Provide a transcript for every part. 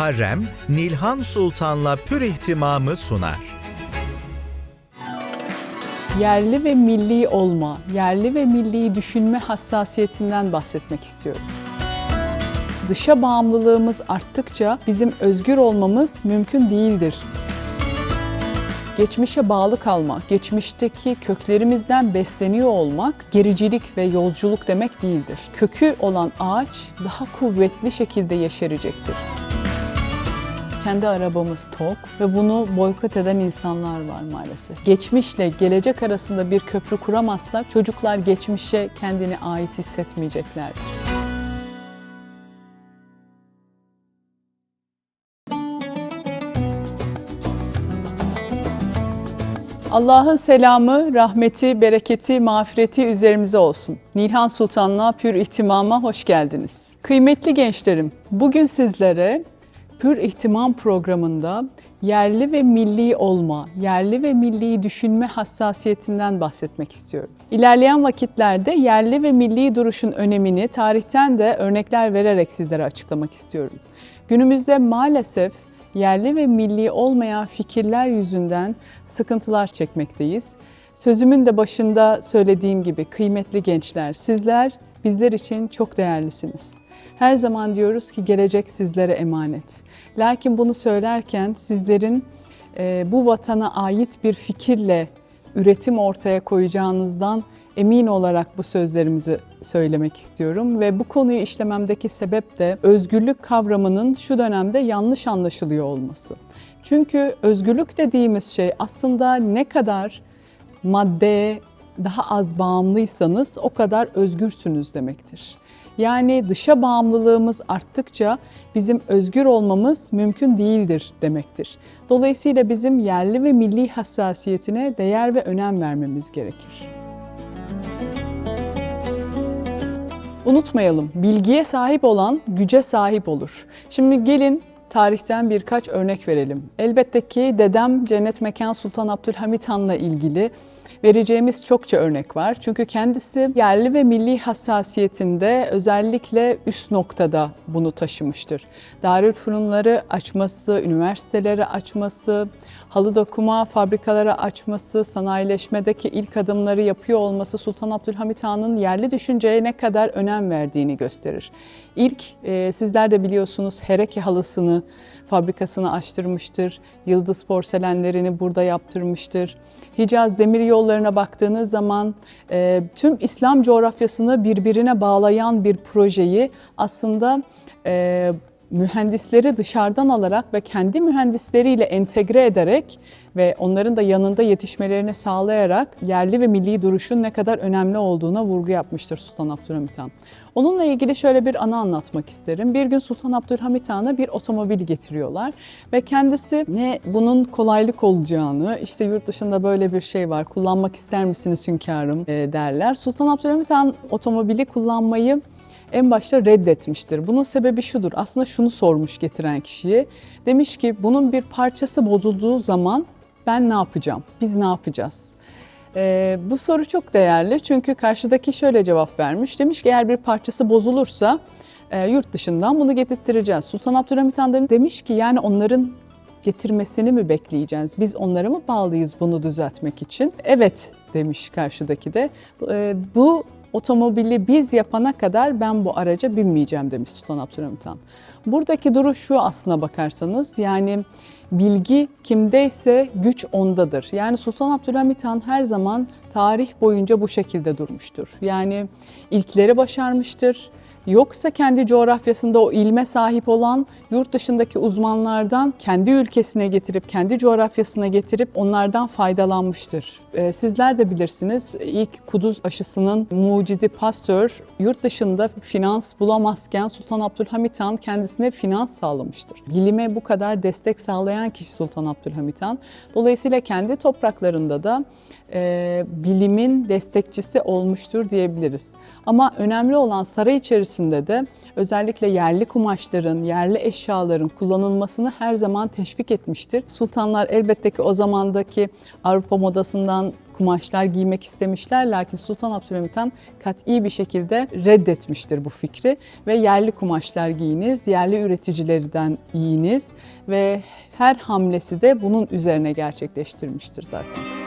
Harrem, Nilhan Sultan'la pür ihtimamı sunar. Yerli ve milli olma, yerli ve milli düşünme hassasiyetinden bahsetmek istiyorum. Dışa bağımlılığımız arttıkça bizim özgür olmamız mümkün değildir. Geçmişe bağlı kalmak, geçmişteki köklerimizden besleniyor olmak gericilik ve yolculuk demek değildir. Kökü olan ağaç daha kuvvetli şekilde yeşerecektir. Kendi arabamız tok ve bunu boykot eden insanlar var maalesef. Geçmişle gelecek arasında bir köprü kuramazsak çocuklar geçmişe kendini ait hissetmeyeceklerdir. Allah'ın selamı, rahmeti, bereketi, mağfireti üzerimize olsun. Nilhan Sultan'la Pür İhtimam'a hoş geldiniz. Kıymetli gençlerim, bugün sizlere Pür İhtimam programında yerli ve milli olma, yerli ve milli düşünme hassasiyetinden bahsetmek istiyorum. İlerleyen vakitlerde yerli ve milli duruşun önemini tarihten de örnekler vererek sizlere açıklamak istiyorum. Günümüzde maalesef yerli ve milli olmayan fikirler yüzünden sıkıntılar çekmekteyiz. Sözümün de başında söylediğim gibi kıymetli gençler, sizler bizler için çok değerlisiniz. Her zaman diyoruz ki gelecek sizlere emanet. Lakin bunu söylerken sizlerin e, bu vatana ait bir fikirle üretim ortaya koyacağınızdan emin olarak bu sözlerimizi söylemek istiyorum ve bu konuyu işlememdeki sebep de özgürlük kavramının şu dönemde yanlış anlaşılıyor olması. Çünkü özgürlük dediğimiz şey aslında ne kadar maddeye daha az bağımlıysanız o kadar özgürsünüz demektir. Yani dışa bağımlılığımız arttıkça bizim özgür olmamız mümkün değildir demektir. Dolayısıyla bizim yerli ve milli hassasiyetine değer ve önem vermemiz gerekir. Unutmayalım, bilgiye sahip olan güce sahip olur. Şimdi gelin tarihten birkaç örnek verelim. Elbette ki dedem Cennet Mekan Sultan Abdülhamit Han'la ilgili vereceğimiz çokça örnek var. Çünkü kendisi yerli ve milli hassasiyetinde özellikle üst noktada bunu taşımıştır. Darülfünunları açması, üniversiteleri açması, halı dokuma fabrikaları açması, sanayileşmedeki ilk adımları yapıyor olması Sultan Abdülhamit Han'ın yerli düşünceye ne kadar önem verdiğini gösterir. İlk e, sizler de biliyorsunuz Hereke halısını fabrikasını açtırmıştır. Yıldız porselenlerini burada yaptırmıştır. Hicaz demir yollarına baktığınız zaman e, tüm İslam coğrafyasını birbirine bağlayan bir projeyi aslında e, mühendisleri dışarıdan alarak ve kendi mühendisleriyle entegre ederek ve onların da yanında yetişmelerini sağlayarak yerli ve milli duruşun ne kadar önemli olduğuna vurgu yapmıştır Sultan Abdülhamit Han. Onunla ilgili şöyle bir anı anlatmak isterim. Bir gün Sultan Abdülhamit Han'a bir otomobil getiriyorlar ve kendisi ne bunun kolaylık olacağını, işte yurt dışında böyle bir şey var, kullanmak ister misiniz hünkârım e, derler. Sultan Abdülhamit Han otomobili kullanmayı en başta reddetmiştir. Bunun sebebi şudur. Aslında şunu sormuş getiren kişiye. Demiş ki bunun bir parçası bozulduğu zaman ben ne yapacağım? Biz ne yapacağız? Ee, bu soru çok değerli çünkü karşıdaki şöyle cevap vermiş. Demiş ki eğer bir parçası bozulursa e, yurt dışından bunu getirttireceğiz. Sultan Abdülhamit Han demiş ki yani onların getirmesini mi bekleyeceğiz? Biz onlara mı bağlıyız bunu düzeltmek için? Evet demiş karşıdaki de. E, bu otomobili biz yapana kadar ben bu araca binmeyeceğim demiş Sultan Abdülhamit Han. Buradaki duruş şu aslına bakarsanız yani bilgi kimdeyse güç ondadır. Yani Sultan Abdülhamit Han her zaman tarih boyunca bu şekilde durmuştur. Yani ilkleri başarmıştır Yoksa kendi coğrafyasında o ilme sahip olan yurt dışındaki uzmanlardan kendi ülkesine getirip, kendi coğrafyasına getirip onlardan faydalanmıştır. Ee, sizler de bilirsiniz ilk kuduz aşısının mucidi Pasteur yurt dışında finans bulamazken Sultan Abdülhamit Han kendisine finans sağlamıştır. Bilime bu kadar destek sağlayan kişi Sultan Abdülhamit Han. Dolayısıyla kendi topraklarında da e, bilimin destekçisi olmuştur diyebiliriz. Ama önemli olan saray içerisinde de özellikle yerli kumaşların, yerli eşyaların kullanılmasını her zaman teşvik etmiştir. Sultanlar elbette ki o zamandaki Avrupa modasından kumaşlar giymek istemişler lakin Sultan Abdülhamit Han kat'i bir şekilde reddetmiştir bu fikri ve yerli kumaşlar giyiniz, yerli üreticilerden yiyiniz ve her hamlesi de bunun üzerine gerçekleştirmiştir zaten.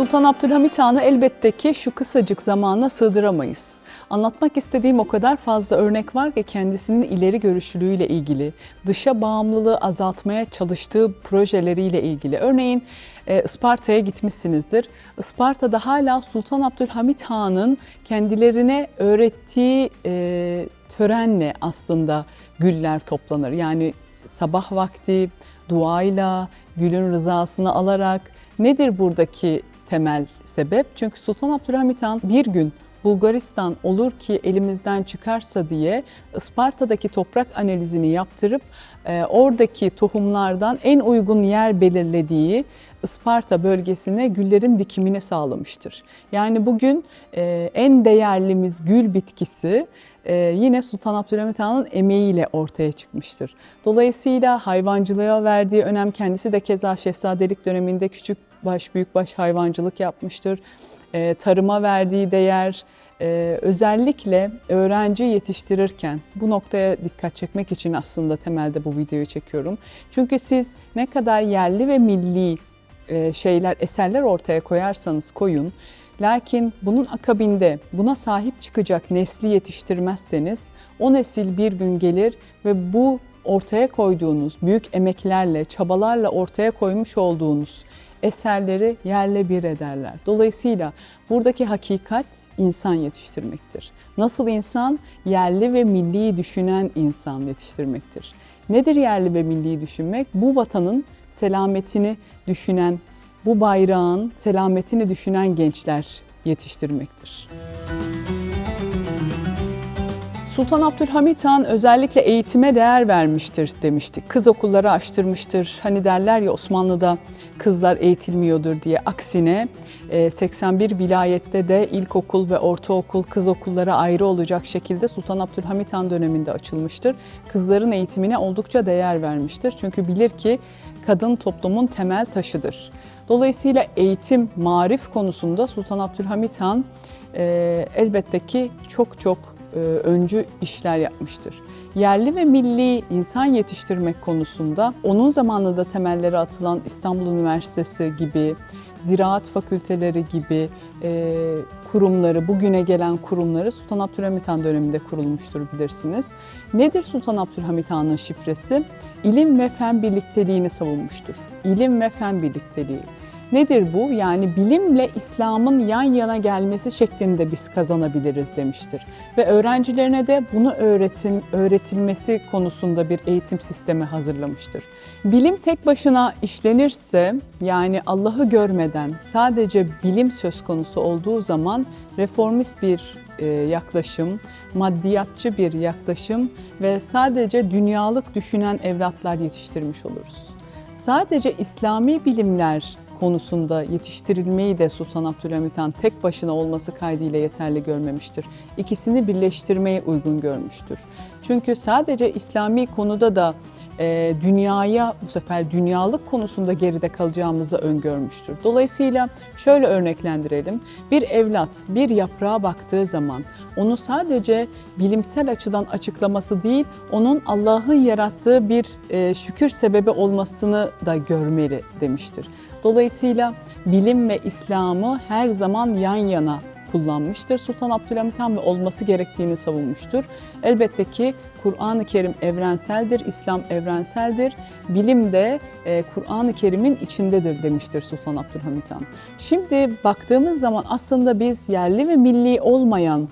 Sultan Abdülhamit Han'ı elbette ki şu kısacık zamana sığdıramayız. Anlatmak istediğim o kadar fazla örnek var ki kendisinin ileri görüşlülüğüyle ilgili, dışa bağımlılığı azaltmaya çalıştığı projeleriyle ilgili. Örneğin e, Isparta'ya gitmişsinizdir. Isparta'da hala Sultan Abdülhamit Han'ın kendilerine öğrettiği e, törenle aslında güller toplanır. Yani sabah vakti duayla, gülün rızasını alarak nedir buradaki temel sebep? Çünkü Sultan Abdülhamit Han bir gün Bulgaristan olur ki elimizden çıkarsa diye Isparta'daki toprak analizini yaptırıp e, oradaki tohumlardan en uygun yer belirlediği Isparta bölgesine güllerin dikimini sağlamıştır. Yani bugün e, en değerlimiz gül bitkisi yine Sultan Abdülhamit Han'ın emeğiyle ortaya çıkmıştır. Dolayısıyla hayvancılığa verdiği önem kendisi de keza şehzadelik döneminde küçük baş büyük baş hayvancılık yapmıştır. E, tarıma verdiği değer e, özellikle öğrenci yetiştirirken bu noktaya dikkat çekmek için aslında temelde bu videoyu çekiyorum. Çünkü siz ne kadar yerli ve milli e, şeyler, eserler ortaya koyarsanız koyun, Lakin bunun akabinde buna sahip çıkacak nesli yetiştirmezseniz o nesil bir gün gelir ve bu ortaya koyduğunuz büyük emeklerle, çabalarla ortaya koymuş olduğunuz eserleri yerle bir ederler. Dolayısıyla buradaki hakikat insan yetiştirmektir. Nasıl insan? Yerli ve milli düşünen insan yetiştirmektir. Nedir yerli ve milli düşünmek? Bu vatanın selametini düşünen, bu bayrağın selametini düşünen gençler yetiştirmektir. Sultan Abdülhamit Han özellikle eğitime değer vermiştir demiştik. Kız okulları açtırmıştır. Hani derler ya Osmanlı'da kızlar eğitilmiyordur diye. Aksine 81 vilayette de ilkokul ve ortaokul kız okulları ayrı olacak şekilde Sultan Abdülhamit Han döneminde açılmıştır. Kızların eğitimine oldukça değer vermiştir. Çünkü bilir ki kadın toplumun temel taşıdır. Dolayısıyla eğitim, marif konusunda Sultan Abdülhamit Han e, elbette ki çok çok e, öncü işler yapmıştır. Yerli ve milli insan yetiştirmek konusunda onun zamanında temelleri atılan İstanbul Üniversitesi gibi, ziraat fakülteleri gibi e, kurumları, bugüne gelen kurumları Sultan Abdülhamit Han döneminde kurulmuştur bilirsiniz. Nedir Sultan Abdülhamit Han'ın şifresi? İlim ve fen birlikteliğini savunmuştur. İlim ve fen birlikteliği. Nedir bu? Yani bilimle İslam'ın yan yana gelmesi şeklinde biz kazanabiliriz demiştir. Ve öğrencilerine de bunu öğretin, öğretilmesi konusunda bir eğitim sistemi hazırlamıştır. Bilim tek başına işlenirse yani Allah'ı görmeden sadece bilim söz konusu olduğu zaman reformist bir e, yaklaşım, maddiyatçı bir yaklaşım ve sadece dünyalık düşünen evlatlar yetiştirmiş oluruz. Sadece İslami bilimler konusunda yetiştirilmeyi de Sultan Abdülhamit Han tek başına olması kaydıyla yeterli görmemiştir. İkisini birleştirmeye uygun görmüştür. Çünkü sadece İslami konuda da e, dünyaya bu sefer dünyalık konusunda geride kalacağımızı öngörmüştür. Dolayısıyla şöyle örneklendirelim. Bir evlat bir yaprağa baktığı zaman onu sadece bilimsel açıdan açıklaması değil, onun Allah'ın yarattığı bir e, şükür sebebi olmasını da görmeli demiştir. Dolayısıyla bilim ve İslam'ı her zaman yan yana kullanmıştır. Sultan Abdülhamit Han ve olması gerektiğini savunmuştur. Elbette ki Kur'an-ı Kerim evrenseldir, İslam evrenseldir. Bilim de e, Kur'an-ı Kerim'in içindedir demiştir Sultan Abdülhamit Han. Şimdi baktığımız zaman aslında biz yerli ve milli olmayan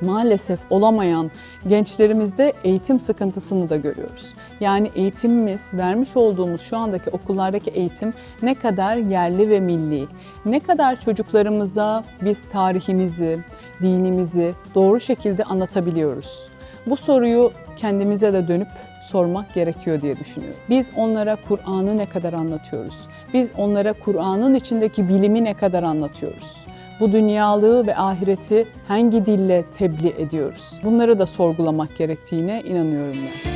maalesef olamayan gençlerimizde eğitim sıkıntısını da görüyoruz. Yani eğitimimiz, vermiş olduğumuz şu andaki okullardaki eğitim ne kadar yerli ve milli, ne kadar çocuklarımıza biz tarihimizi, dinimizi doğru şekilde anlatabiliyoruz. Bu soruyu kendimize de dönüp sormak gerekiyor diye düşünüyorum. Biz onlara Kur'an'ı ne kadar anlatıyoruz? Biz onlara Kur'an'ın içindeki bilimi ne kadar anlatıyoruz? Bu dünyalığı ve ahireti hangi dille tebliğ ediyoruz? Bunları da sorgulamak gerektiğine inanıyorum ben.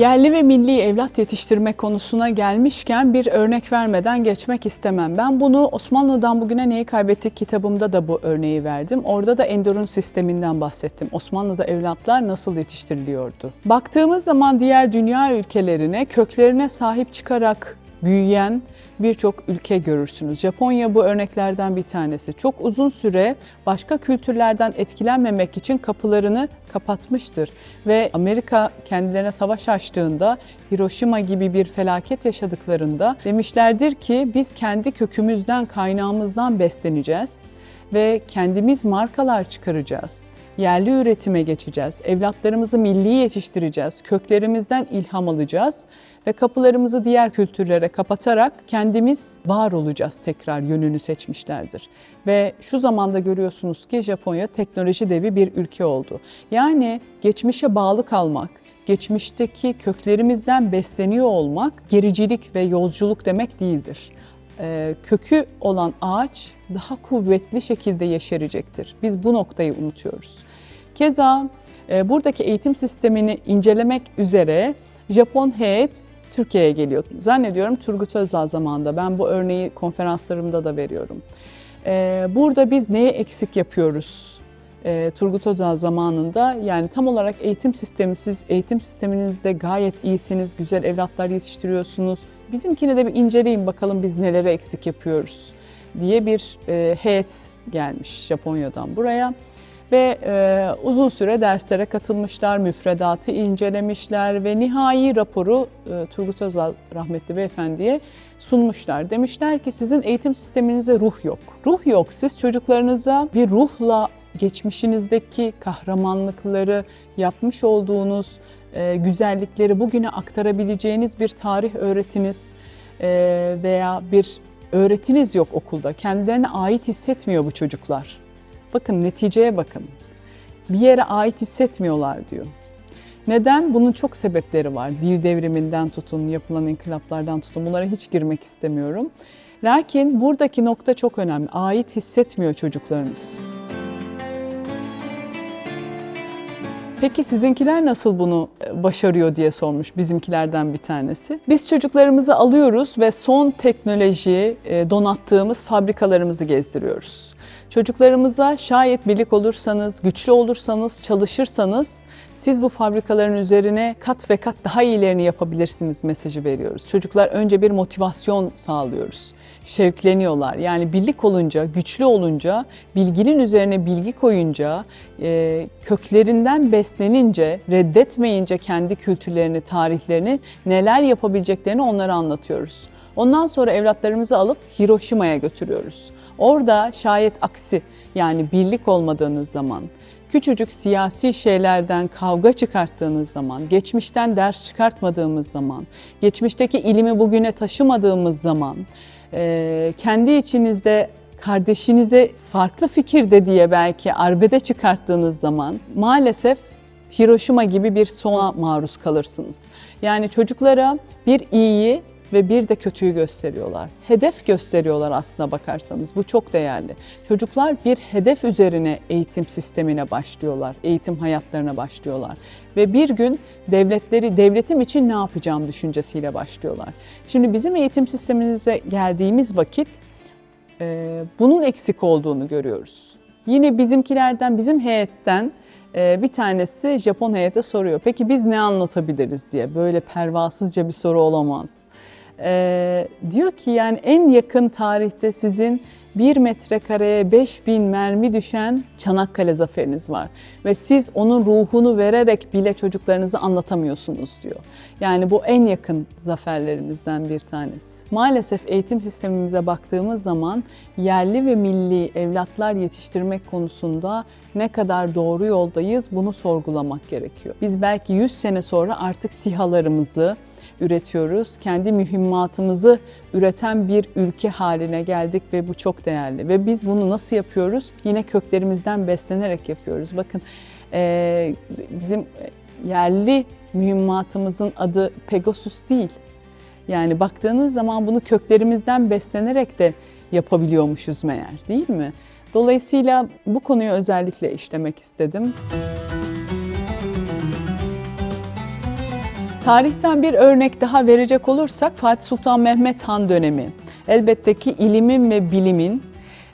Yerli ve milli evlat yetiştirme konusuna gelmişken bir örnek vermeden geçmek istemem. Ben bunu Osmanlı'dan bugüne neyi kaybettik kitabımda da bu örneği verdim. Orada da Endur'un sisteminden bahsettim. Osmanlı'da evlatlar nasıl yetiştiriliyordu? Baktığımız zaman diğer dünya ülkelerine köklerine sahip çıkarak büyüyen birçok ülke görürsünüz. Japonya bu örneklerden bir tanesi. Çok uzun süre başka kültürlerden etkilenmemek için kapılarını kapatmıştır ve Amerika kendilerine savaş açtığında Hiroşima gibi bir felaket yaşadıklarında demişlerdir ki biz kendi kökümüzden, kaynağımızdan besleneceğiz ve kendimiz markalar çıkaracağız yerli üretime geçeceğiz. Evlatlarımızı milli yetiştireceğiz. Köklerimizden ilham alacağız ve kapılarımızı diğer kültürlere kapatarak kendimiz var olacağız tekrar yönünü seçmişlerdir. Ve şu zamanda görüyorsunuz ki Japonya teknoloji devi bir ülke oldu. Yani geçmişe bağlı kalmak, geçmişteki köklerimizden besleniyor olmak gericilik ve yolculuk demek değildir. Ee, kökü olan ağaç daha kuvvetli şekilde yeşerecektir. Biz bu noktayı unutuyoruz. Keza e, buradaki eğitim sistemini incelemek üzere Japon heyet Türkiye'ye geliyor. Zannediyorum Turgut Özal zamanında. Ben bu örneği konferanslarımda da veriyorum. Ee, burada biz neyi eksik yapıyoruz? Turgut Özal zamanında yani tam olarak eğitim sistemi, siz eğitim sisteminizde gayet iyisiniz, güzel evlatlar yetiştiriyorsunuz. Bizimkini de bir inceleyin bakalım biz nelere eksik yapıyoruz diye bir e, heyet gelmiş Japonya'dan buraya ve e, uzun süre derslere katılmışlar, müfredatı incelemişler ve nihai raporu e, Turgut Özal rahmetli beyefendiye sunmuşlar. Demişler ki sizin eğitim sisteminizde ruh yok. Ruh yok. Siz çocuklarınıza bir ruhla geçmişinizdeki kahramanlıkları, yapmış olduğunuz güzellikleri bugüne aktarabileceğiniz bir tarih öğretiniz e, veya bir öğretiniz yok okulda. Kendilerine ait hissetmiyor bu çocuklar. Bakın neticeye bakın. Bir yere ait hissetmiyorlar diyor. Neden? Bunun çok sebepleri var. Dil devriminden tutun, yapılan inkılaplardan tutun. Bunlara hiç girmek istemiyorum. Lakin buradaki nokta çok önemli. Ait hissetmiyor çocuklarımız. Peki sizinkiler nasıl bunu e, başarıyor diye sormuş bizimkilerden bir tanesi. Biz çocuklarımızı alıyoruz ve son teknoloji e, donattığımız fabrikalarımızı gezdiriyoruz. Çocuklarımıza şayet birlik olursanız, güçlü olursanız, çalışırsanız siz bu fabrikaların üzerine kat ve kat daha iyilerini yapabilirsiniz mesajı veriyoruz. Çocuklar önce bir motivasyon sağlıyoruz. Şevkleniyorlar. Yani birlik olunca, güçlü olunca, bilginin üzerine bilgi koyunca, e, köklerinden beslenince, reddetmeyince kendi kültürlerini, tarihlerini, neler yapabileceklerini onlara anlatıyoruz. Ondan sonra evlatlarımızı alıp Hiroşima'ya götürüyoruz. Orada şayet aksi yani birlik olmadığınız zaman, küçücük siyasi şeylerden kavga çıkarttığınız zaman, geçmişten ders çıkartmadığımız zaman, geçmişteki ilimi bugüne taşımadığımız zaman, kendi içinizde kardeşinize farklı fikirde diye belki arbede çıkarttığınız zaman maalesef Hiroşima gibi bir sona maruz kalırsınız. Yani çocuklara bir iyiyi ve bir de kötüyü gösteriyorlar. Hedef gösteriyorlar aslına bakarsanız. Bu çok değerli. Çocuklar bir hedef üzerine eğitim sistemine başlıyorlar. Eğitim hayatlarına başlıyorlar. Ve bir gün devletleri devletim için ne yapacağım düşüncesiyle başlıyorlar. Şimdi bizim eğitim sistemimize geldiğimiz vakit e, bunun eksik olduğunu görüyoruz. Yine bizimkilerden, bizim heyetten e, bir tanesi Japon heyete soruyor. Peki biz ne anlatabiliriz diye. Böyle pervasızca bir soru olamaz. Ee, diyor ki yani en yakın tarihte sizin 1 metrekareye 5000 mermi düşen Çanakkale zaferiniz var. Ve siz onun ruhunu vererek bile çocuklarınızı anlatamıyorsunuz diyor. Yani bu en yakın zaferlerimizden bir tanesi. Maalesef eğitim sistemimize baktığımız zaman yerli ve milli evlatlar yetiştirmek konusunda ne kadar doğru yoldayız bunu sorgulamak gerekiyor. Biz belki 100 sene sonra artık sihalarımızı, üretiyoruz. Kendi mühimmatımızı üreten bir ülke haline geldik ve bu çok değerli. Ve biz bunu nasıl yapıyoruz? Yine köklerimizden beslenerek yapıyoruz. Bakın e, bizim yerli mühimmatımızın adı Pegasus değil. Yani baktığınız zaman bunu köklerimizden beslenerek de yapabiliyormuşuz meğer değil mi? Dolayısıyla bu konuyu özellikle işlemek istedim. Tarihten bir örnek daha verecek olursak Fatih Sultan Mehmet Han dönemi. Elbette ki ilimin ve bilimin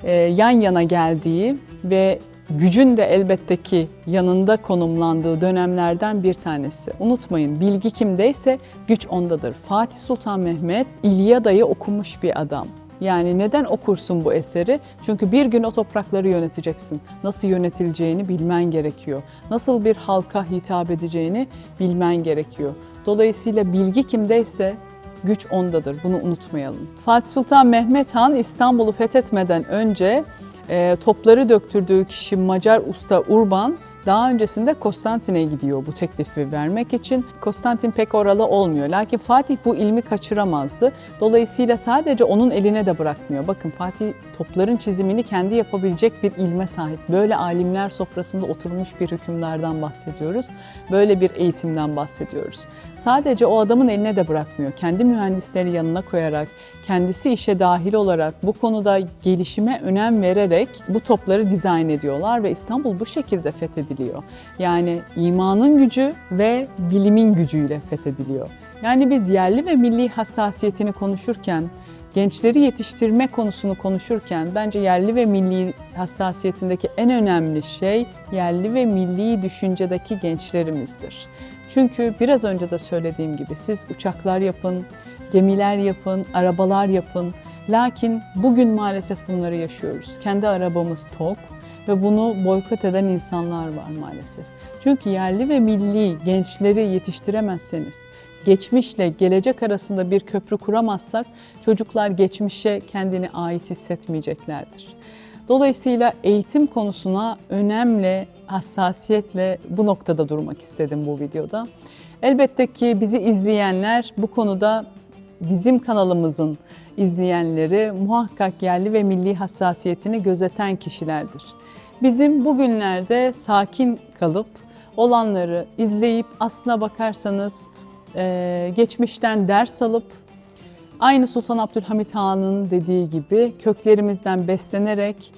e, yan yana geldiği ve gücün de elbette ki yanında konumlandığı dönemlerden bir tanesi. Unutmayın bilgi kimdeyse güç ondadır. Fatih Sultan Mehmet İlyada'yı okumuş bir adam. Yani neden okursun bu eseri? Çünkü bir gün o toprakları yöneteceksin. Nasıl yönetileceğini bilmen gerekiyor. Nasıl bir halka hitap edeceğini bilmen gerekiyor. Dolayısıyla bilgi kimdeyse güç ondadır. Bunu unutmayalım. Fatih Sultan Mehmet Han İstanbul'u fethetmeden önce e, topları döktürdüğü kişi Macar usta Urban daha öncesinde Konstantin'e gidiyor bu teklifi vermek için. Konstantin pek oralı olmuyor. Lakin Fatih bu ilmi kaçıramazdı. Dolayısıyla sadece onun eline de bırakmıyor. Bakın Fatih topların çizimini kendi yapabilecek bir ilme sahip. Böyle alimler sofrasında oturmuş bir hükümdardan bahsediyoruz. Böyle bir eğitimden bahsediyoruz. Sadece o adamın eline de bırakmıyor. Kendi mühendisleri yanına koyarak, kendisi işe dahil olarak bu konuda gelişime önem vererek bu topları dizayn ediyorlar ve İstanbul bu şekilde fethediliyor. Yani imanın gücü ve bilimin gücüyle fethediliyor. Yani biz yerli ve milli hassasiyetini konuşurken, gençleri yetiştirme konusunu konuşurken bence yerli ve milli hassasiyetindeki en önemli şey yerli ve milli düşüncedeki gençlerimizdir. Çünkü biraz önce de söylediğim gibi siz uçaklar yapın, gemiler yapın, arabalar yapın. Lakin bugün maalesef bunları yaşıyoruz. Kendi arabamız tok ve bunu boykot eden insanlar var maalesef. Çünkü yerli ve milli gençleri yetiştiremezseniz, geçmişle gelecek arasında bir köprü kuramazsak çocuklar geçmişe kendini ait hissetmeyeceklerdir. Dolayısıyla eğitim konusuna önemli, hassasiyetle bu noktada durmak istedim bu videoda. Elbette ki bizi izleyenler bu konuda bizim kanalımızın izleyenleri muhakkak yerli ve milli hassasiyetini gözeten kişilerdir. Bizim bugünlerde sakin kalıp olanları izleyip aslına bakarsanız eee, geçmişten ders alıp Aynı Sultan Abdülhamit Han'ın dediği gibi köklerimizden beslenerek,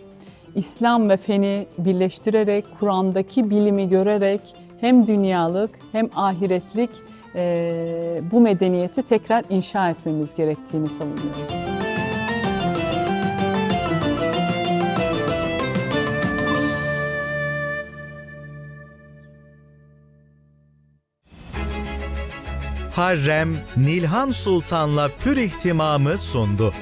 İslam ve feni birleştirerek, Kur'an'daki bilimi görerek hem dünyalık hem ahiretlik eee, bu medeniyeti tekrar inşa etmemiz gerektiğini savunuyorum. Harrem Nilhan Sultan'la pür ihtimamı sundu.